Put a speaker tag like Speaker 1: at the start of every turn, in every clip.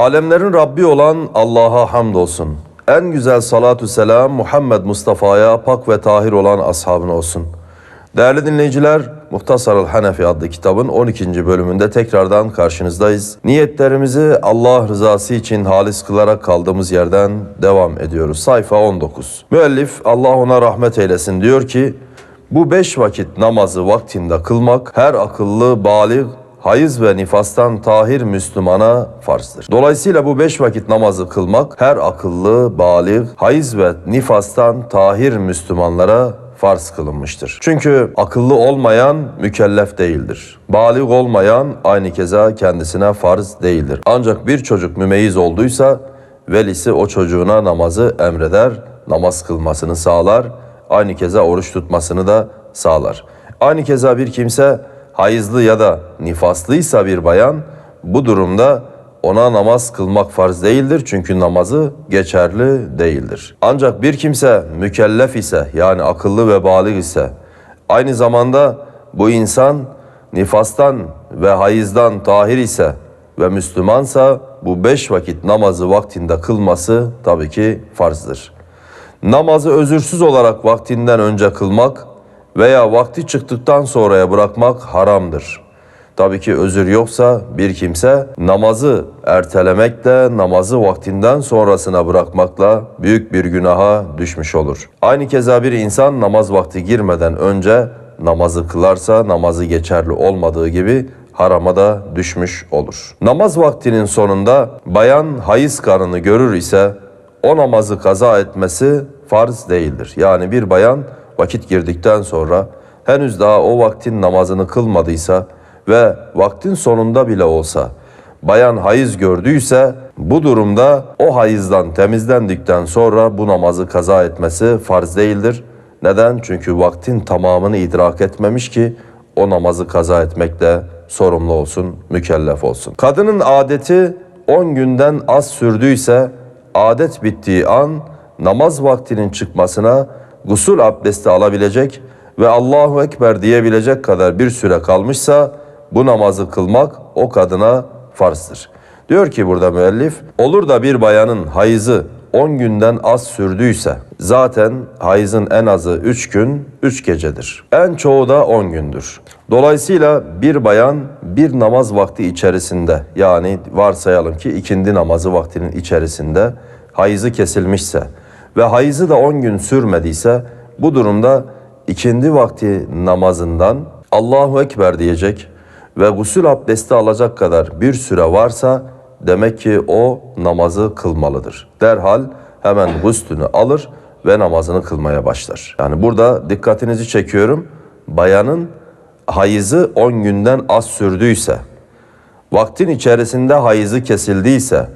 Speaker 1: Alemlerin Rabbi olan Allah'a hamdolsun. En güzel salatu selam Muhammed Mustafa'ya pak ve tahir olan ashabına olsun. Değerli dinleyiciler, Muhtasar-ı Hanefi adlı kitabın 12. bölümünde tekrardan karşınızdayız. Niyetlerimizi Allah rızası için halis kılarak kaldığımız yerden devam ediyoruz. Sayfa 19. Müellif Allah ona rahmet eylesin diyor ki, bu beş vakit namazı vaktinde kılmak her akıllı, balik, hayız ve nifastan tahir Müslümana farzdır. Dolayısıyla bu beş vakit namazı kılmak her akıllı, balik, hayız ve nifastan tahir Müslümanlara farz kılınmıştır. Çünkü akıllı olmayan mükellef değildir. Balik olmayan aynı keza kendisine farz değildir. Ancak bir çocuk mümeyyiz olduysa velisi o çocuğuna namazı emreder, namaz kılmasını sağlar, aynı keza oruç tutmasını da sağlar. Aynı keza bir kimse hayızlı ya da nifaslıysa bir bayan bu durumda ona namaz kılmak farz değildir çünkü namazı geçerli değildir. Ancak bir kimse mükellef ise yani akıllı ve balik ise aynı zamanda bu insan nifastan ve hayızdan tahir ise ve Müslümansa bu beş vakit namazı vaktinde kılması tabii ki farzdır. Namazı özürsüz olarak vaktinden önce kılmak veya vakti çıktıktan sonraya bırakmak haramdır. Tabii ki özür yoksa bir kimse namazı ertelemekle namazı vaktinden sonrasına bırakmakla büyük bir günaha düşmüş olur. Aynı keza bir insan namaz vakti girmeden önce namazı kılarsa namazı geçerli olmadığı gibi harama da düşmüş olur. Namaz vaktinin sonunda bayan hayız karını görür ise o namazı kaza etmesi farz değildir. Yani bir bayan vakit girdikten sonra henüz daha o vaktin namazını kılmadıysa ve vaktin sonunda bile olsa bayan hayız gördüyse bu durumda o hayızdan temizlendikten sonra bu namazı kaza etmesi farz değildir. Neden? Çünkü vaktin tamamını idrak etmemiş ki o namazı kaza etmekle sorumlu olsun, mükellef olsun. Kadının adeti 10 günden az sürdüyse adet bittiği an namaz vaktinin çıkmasına gusül abdesti alabilecek ve Allahu Ekber diyebilecek kadar bir süre kalmışsa bu namazı kılmak o kadına farzdır. Diyor ki burada müellif, olur da bir bayanın hayızı 10 günden az sürdüyse zaten hayızın en azı 3 gün 3 gecedir. En çoğu da 10 gündür. Dolayısıyla bir bayan bir namaz vakti içerisinde yani varsayalım ki ikindi namazı vaktinin içerisinde hayızı kesilmişse ve hayızı da 10 gün sürmediyse bu durumda ikindi vakti namazından Allahu Ekber diyecek ve gusül abdesti alacak kadar bir süre varsa demek ki o namazı kılmalıdır. Derhal hemen guslünü alır ve namazını kılmaya başlar. Yani burada dikkatinizi çekiyorum. Bayanın hayızı 10 günden az sürdüyse, vaktin içerisinde hayızı kesildiyse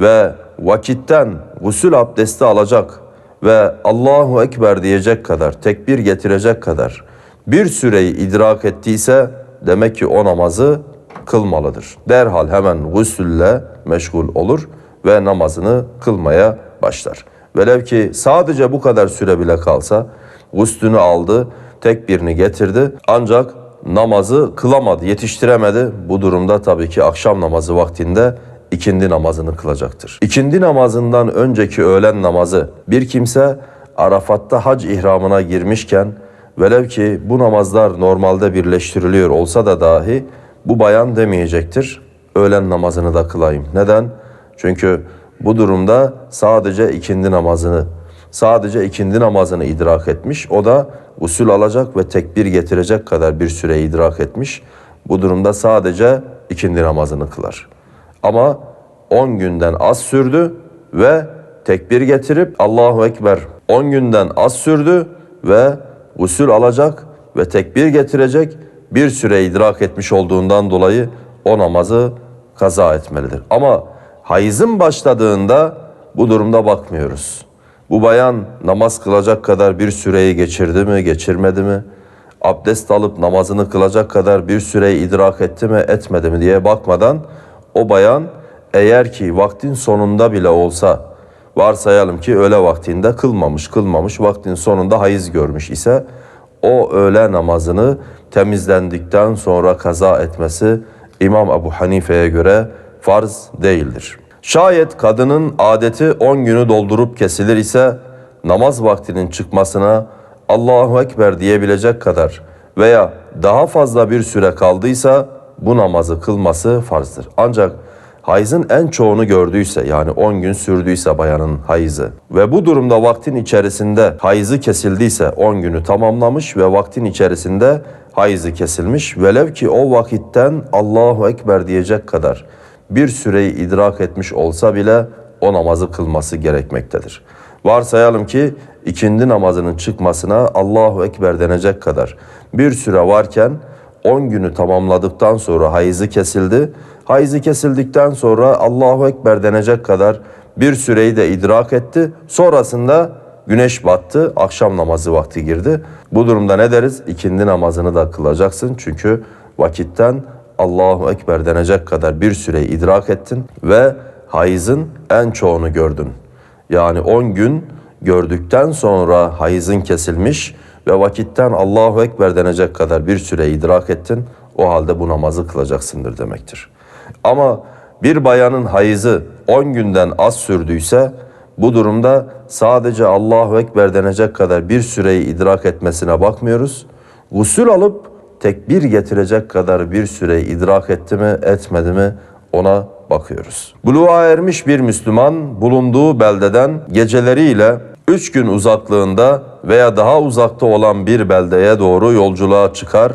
Speaker 1: ve vakitten gusül abdesti alacak ve Allahu Ekber diyecek kadar, tekbir getirecek kadar bir süreyi idrak ettiyse demek ki o namazı kılmalıdır. Derhal hemen gusülle meşgul olur ve namazını kılmaya başlar. Velev ki sadece bu kadar süre bile kalsa guslünü aldı, tekbirini getirdi ancak namazı kılamadı, yetiştiremedi. Bu durumda tabii ki akşam namazı vaktinde ikindi namazını kılacaktır. İkindi namazından önceki öğlen namazı bir kimse Arafat'ta hac ihramına girmişken velev ki bu namazlar normalde birleştiriliyor olsa da dahi bu bayan demeyecektir. Öğlen namazını da kılayım. Neden? Çünkü bu durumda sadece ikindi namazını sadece ikindi namazını idrak etmiş. O da usul alacak ve tekbir getirecek kadar bir süre idrak etmiş. Bu durumda sadece ikindi namazını kılar. Ama 10 günden az sürdü ve tekbir getirip Allahu Ekber 10 günden az sürdü ve usul alacak ve tekbir getirecek bir süre idrak etmiş olduğundan dolayı o namazı kaza etmelidir. Ama hayızın başladığında bu durumda bakmıyoruz. Bu bayan namaz kılacak kadar bir süreyi geçirdi mi, geçirmedi mi? Abdest alıp namazını kılacak kadar bir süreyi idrak etti mi, etmedi mi diye bakmadan o bayan eğer ki vaktin sonunda bile olsa varsayalım ki öğle vaktinde kılmamış, kılmamış vaktin sonunda hayız görmüş ise o öğle namazını temizlendikten sonra kaza etmesi İmam Ebu Hanife'ye göre farz değildir. Şayet kadının adeti 10 günü doldurup kesilir ise namaz vaktinin çıkmasına Allahu Ekber diyebilecek kadar veya daha fazla bir süre kaldıysa bu namazı kılması farzdır. Ancak hayızın en çoğunu gördüyse yani 10 gün sürdüyse bayanın hayızı ve bu durumda vaktin içerisinde hayızı kesildiyse 10 günü tamamlamış ve vaktin içerisinde hayızı kesilmiş velev ki o vakitten Allahu Ekber diyecek kadar bir süreyi idrak etmiş olsa bile o namazı kılması gerekmektedir. Varsayalım ki ikindi namazının çıkmasına Allahu Ekber denecek kadar bir süre varken 10 günü tamamladıktan sonra hayızı kesildi. Hayızı kesildikten sonra Allahu Ekber denecek kadar bir süreyi de idrak etti. Sonrasında güneş battı, akşam namazı vakti girdi. Bu durumda ne deriz? İkindi namazını da kılacaksın. Çünkü vakitten Allahu Ekber denecek kadar bir süreyi idrak ettin ve hayızın en çoğunu gördün. Yani 10 gün gördükten sonra hayızın kesilmiş ve vakitten Allahu Ekber denecek kadar bir süre idrak ettin. O halde bu namazı kılacaksındır demektir. Ama bir bayanın hayızı 10 günden az sürdüyse bu durumda sadece Allahu Ekber denecek kadar bir süreyi idrak etmesine bakmıyoruz. Gusül alıp tekbir getirecek kadar bir süreyi idrak etti mi etmedi mi ona bakıyoruz. Buluğa ermiş bir Müslüman bulunduğu beldeden geceleriyle 3 gün uzaklığında veya daha uzakta olan bir beldeye doğru yolculuğa çıkar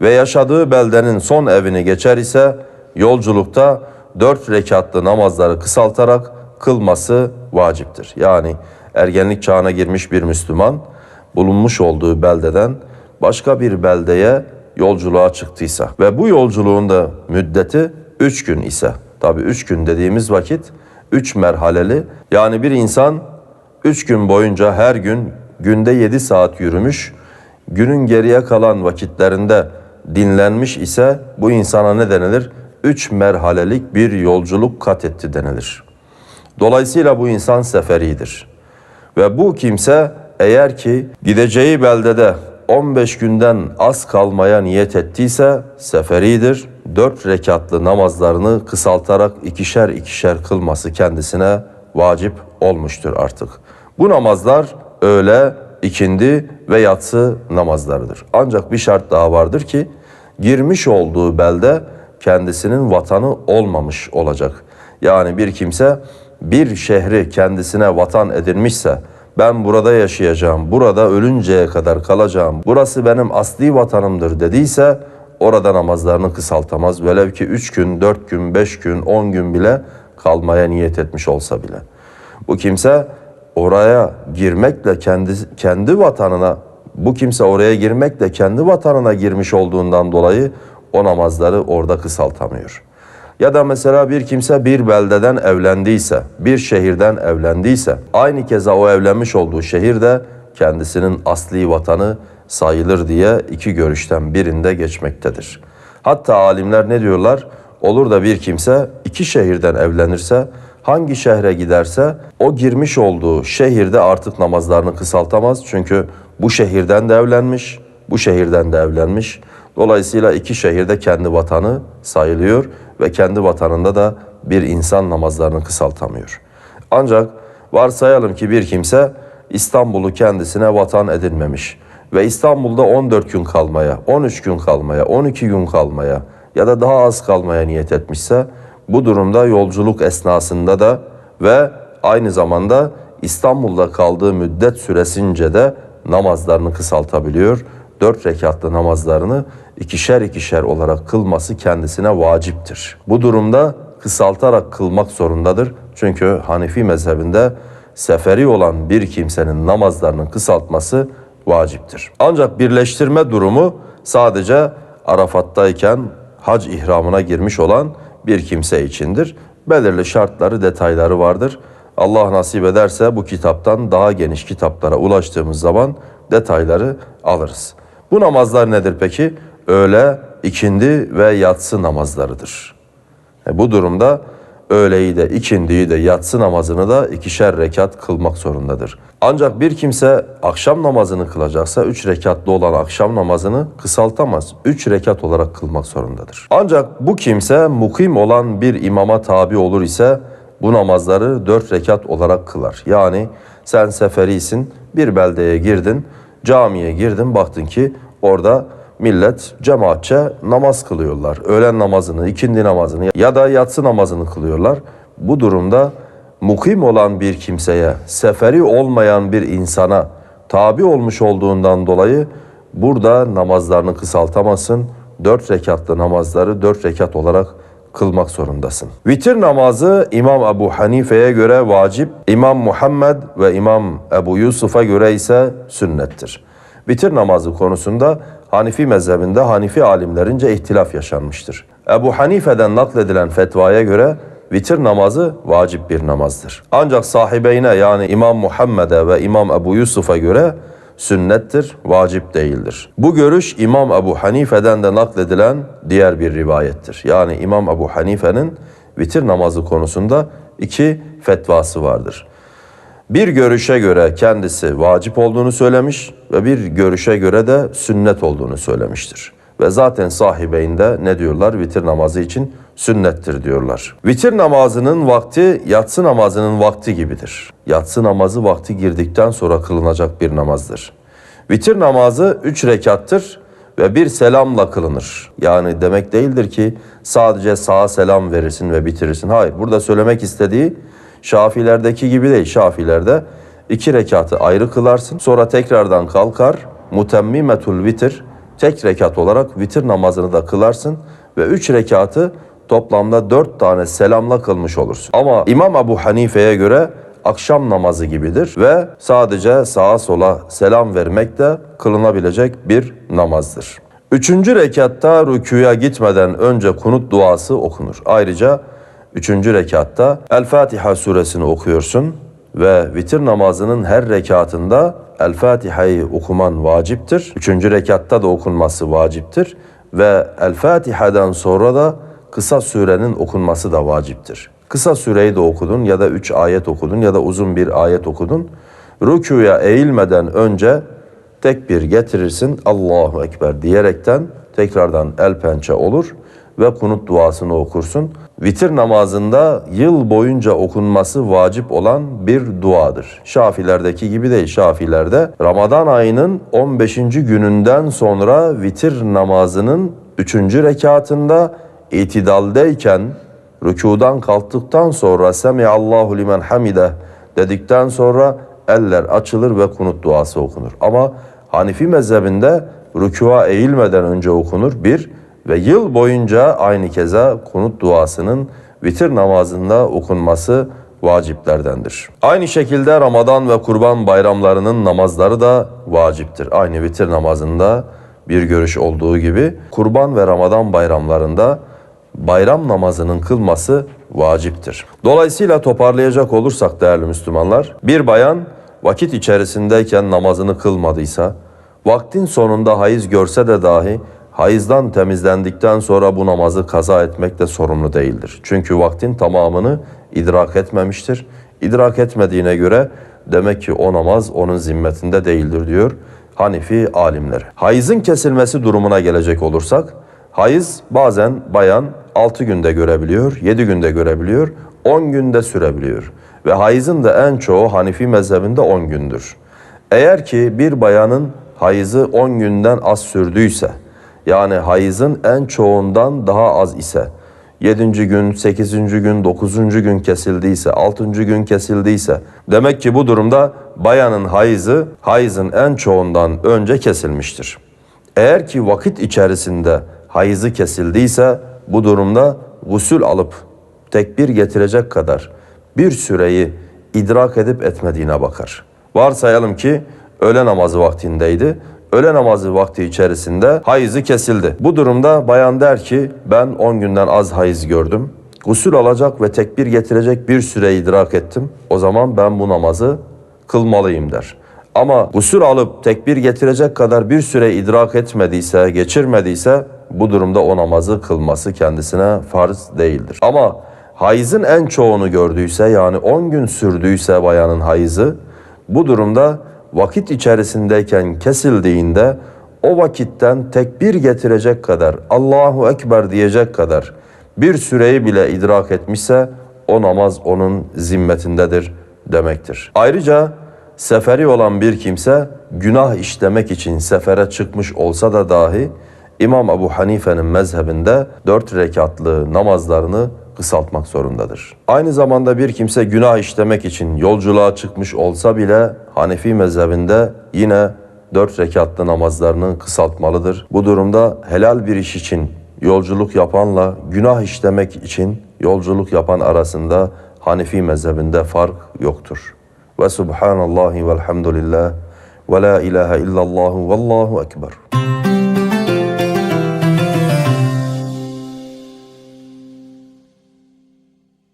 Speaker 1: ve yaşadığı beldenin son evini geçer ise yolculukta 4 rekatlı namazları kısaltarak kılması vaciptir. Yani ergenlik çağına girmiş bir Müslüman bulunmuş olduğu beldeden başka bir beldeye yolculuğa çıktıysa ve bu yolculuğun da müddeti 3 gün ise tabi 3 gün dediğimiz vakit 3 merhaleli yani bir insan 3 gün boyunca her gün günde 7 saat yürümüş günün geriye kalan vakitlerinde dinlenmiş ise bu insana ne denilir? 3 merhalelik bir yolculuk kat etti denilir. Dolayısıyla bu insan seferidir. Ve bu kimse eğer ki gideceği beldede 15 günden az kalmaya niyet ettiyse seferidir. 4 rekatlı namazlarını kısaltarak ikişer ikişer kılması kendisine vacip olmuştur artık. Bu namazlar öğle, ikindi ve yatsı namazlarıdır. Ancak bir şart daha vardır ki girmiş olduğu belde kendisinin vatanı olmamış olacak. Yani bir kimse bir şehri kendisine vatan edinmişse ben burada yaşayacağım, burada ölünceye kadar kalacağım, burası benim asli vatanımdır dediyse orada namazlarını kısaltamaz. Velev ki 3 gün, 4 gün, 5 gün, 10 gün bile kalmaya niyet etmiş olsa bile. Bu kimse oraya girmekle kendi kendi vatanına bu kimse oraya girmekle kendi vatanına girmiş olduğundan dolayı o namazları orada kısaltamıyor. Ya da mesela bir kimse bir beldeden evlendiyse, bir şehirden evlendiyse, aynı keza o evlenmiş olduğu şehirde kendisinin asli vatanı sayılır diye iki görüşten birinde geçmektedir. Hatta alimler ne diyorlar? Olur da bir kimse iki şehirden evlenirse, hangi şehre giderse o girmiş olduğu şehirde artık namazlarını kısaltamaz. Çünkü bu şehirden de evlenmiş, bu şehirden de evlenmiş. Dolayısıyla iki şehirde kendi vatanı sayılıyor ve kendi vatanında da bir insan namazlarını kısaltamıyor. Ancak varsayalım ki bir kimse İstanbul'u kendisine vatan edinmemiş ve İstanbul'da 14 gün kalmaya, 13 gün kalmaya, 12 gün kalmaya ya da daha az kalmaya niyet etmişse bu durumda yolculuk esnasında da ve aynı zamanda İstanbul'da kaldığı müddet süresince de namazlarını kısaltabiliyor. Dört rekatlı namazlarını ikişer ikişer olarak kılması kendisine vaciptir. Bu durumda kısaltarak kılmak zorundadır. Çünkü Hanefi mezhebinde seferi olan bir kimsenin namazlarının kısaltması vaciptir. Ancak birleştirme durumu sadece Arafat'tayken hac ihramına girmiş olan bir kimse içindir. Belirli şartları, detayları vardır. Allah nasip ederse bu kitaptan daha geniş kitaplara ulaştığımız zaman detayları alırız. Bu namazlar nedir peki? Öğle, ikindi ve yatsı namazlarıdır. E bu durumda öğleyi de ikindiyi de yatsı namazını da ikişer rekat kılmak zorundadır. Ancak bir kimse akşam namazını kılacaksa üç rekatlı olan akşam namazını kısaltamaz. Üç rekat olarak kılmak zorundadır. Ancak bu kimse mukim olan bir imama tabi olur ise bu namazları dört rekat olarak kılar. Yani sen seferisin, bir beldeye girdin, camiye girdin, baktın ki orada millet cemaatçe namaz kılıyorlar. Öğlen namazını, ikindi namazını ya da yatsı namazını kılıyorlar. Bu durumda mukim olan bir kimseye, seferi olmayan bir insana tabi olmuş olduğundan dolayı burada namazlarını kısaltamazsın. Dört rekatlı namazları dört rekat olarak kılmak zorundasın. Vitir namazı İmam Ebu Hanife'ye göre vacip, İmam Muhammed ve İmam Ebu Yusuf'a göre ise sünnettir. Vitir namazı konusunda Hanifi mezhebinde Hanifi alimlerince ihtilaf yaşanmıştır. Ebu Hanife'den nakledilen fetvaya göre vitir namazı vacip bir namazdır. Ancak sahibeyne yani İmam Muhammed'e ve İmam Ebu Yusuf'a göre sünnettir, vacip değildir. Bu görüş İmam Ebu Hanife'den de nakledilen diğer bir rivayettir. Yani İmam Ebu Hanife'nin vitir namazı konusunda iki fetvası vardır. Bir görüşe göre kendisi vacip olduğunu söylemiş ve bir görüşe göre de sünnet olduğunu söylemiştir. Ve zaten sahibeyinde ne diyorlar? Vitir namazı için sünnettir diyorlar. Vitir namazının vakti yatsı namazının vakti gibidir. Yatsı namazı vakti girdikten sonra kılınacak bir namazdır. Vitir namazı üç rekattır ve bir selamla kılınır. Yani demek değildir ki sadece sağa selam verirsin ve bitirirsin. Hayır, burada söylemek istediği Şafilerdeki gibi değil. Şafilerde iki rekatı ayrı kılarsın. Sonra tekrardan kalkar. Mutemmimetul vitir. Tek rekat olarak vitir namazını da kılarsın. Ve üç rekatı toplamda dört tane selamla kılmış olursun. Ama İmam Ebu Hanife'ye göre akşam namazı gibidir ve sadece sağa sola selam vermek de kılınabilecek bir namazdır. Üçüncü rekatta rükuya gitmeden önce kunut duası okunur. Ayrıca Üçüncü rekatta El Fatiha suresini okuyorsun ve vitir namazının her rekatında El Fatiha'yı okuman vaciptir. Üçüncü rekatta da okunması vaciptir ve El Fatiha'dan sonra da kısa surenin okunması da vaciptir. Kısa süreyi de okudun ya da üç ayet okudun ya da uzun bir ayet okudun. Rükuya eğilmeden önce tekbir getirirsin Allahu Ekber diyerekten tekrardan el pençe olur ve kunut duasını okursun. Vitir namazında yıl boyunca okunması vacip olan bir duadır. Şafilerdeki gibi değil. Şafilerde Ramazan ayının 15. gününden sonra vitir namazının 3. rekatında itidaldeyken rükudan kalktıktan sonra Semiallahu limen hamide dedikten sonra eller açılır ve kunut duası okunur. Ama Hanifi mezhebinde rükua eğilmeden önce okunur. Bir, ve yıl boyunca aynı keza kunut duasının vitir namazında okunması vaciplerdendir. Aynı şekilde Ramazan ve Kurban bayramlarının namazları da vaciptir. Aynı vitir namazında bir görüş olduğu gibi Kurban ve Ramazan bayramlarında bayram namazının kılması vaciptir. Dolayısıyla toparlayacak olursak değerli Müslümanlar, bir bayan vakit içerisindeyken namazını kılmadıysa, vaktin sonunda hayız görse de dahi hayızdan temizlendikten sonra bu namazı kaza etmek de sorumlu değildir. Çünkü vaktin tamamını idrak etmemiştir. İdrak etmediğine göre demek ki o namaz onun zimmetinde değildir diyor Hanifi alimleri. Hayızın kesilmesi durumuna gelecek olursak, hayız bazen bayan 6 günde görebiliyor, 7 günde görebiliyor, 10 günde sürebiliyor. Ve hayızın da en çoğu Hanifi mezhebinde 10 gündür. Eğer ki bir bayanın hayızı 10 günden az sürdüyse, yani hayızın en çoğundan daha az ise 7. gün, 8. gün, 9. gün kesildiyse, 6. gün kesildiyse demek ki bu durumda bayanın hayızı hayızın en çoğundan önce kesilmiştir. Eğer ki vakit içerisinde hayızı kesildiyse bu durumda gusül alıp tekbir getirecek kadar bir süreyi idrak edip etmediğine bakar. Varsayalım ki öğle namazı vaktindeydi öğle namazı vakti içerisinde hayızı kesildi. Bu durumda bayan der ki ben 10 günden az hayız gördüm. Gusül alacak ve tekbir getirecek bir süre idrak ettim. O zaman ben bu namazı kılmalıyım der. Ama gusül alıp tekbir getirecek kadar bir süre idrak etmediyse, geçirmediyse bu durumda o namazı kılması kendisine farz değildir. Ama hayızın en çoğunu gördüyse yani 10 gün sürdüyse bayanın hayızı bu durumda vakit içerisindeyken kesildiğinde o vakitten tekbir getirecek kadar, Allahu Ekber diyecek kadar bir süreyi bile idrak etmişse o namaz onun zimmetindedir demektir. Ayrıca seferi olan bir kimse günah işlemek için sefere çıkmış olsa da dahi İmam Ebu Hanife'nin mezhebinde dört rekatlı namazlarını kısaltmak zorundadır. Aynı zamanda bir kimse günah işlemek için yolculuğa çıkmış olsa bile Hanefi mezhebinde yine dört rekatlı namazlarını kısaltmalıdır. Bu durumda helal bir iş için yolculuk yapanla günah işlemek için yolculuk yapan arasında Hanefi mezhebinde fark yoktur. Ve subhanallahi velhamdülillah ve la ilahe illallah vallahu ekber.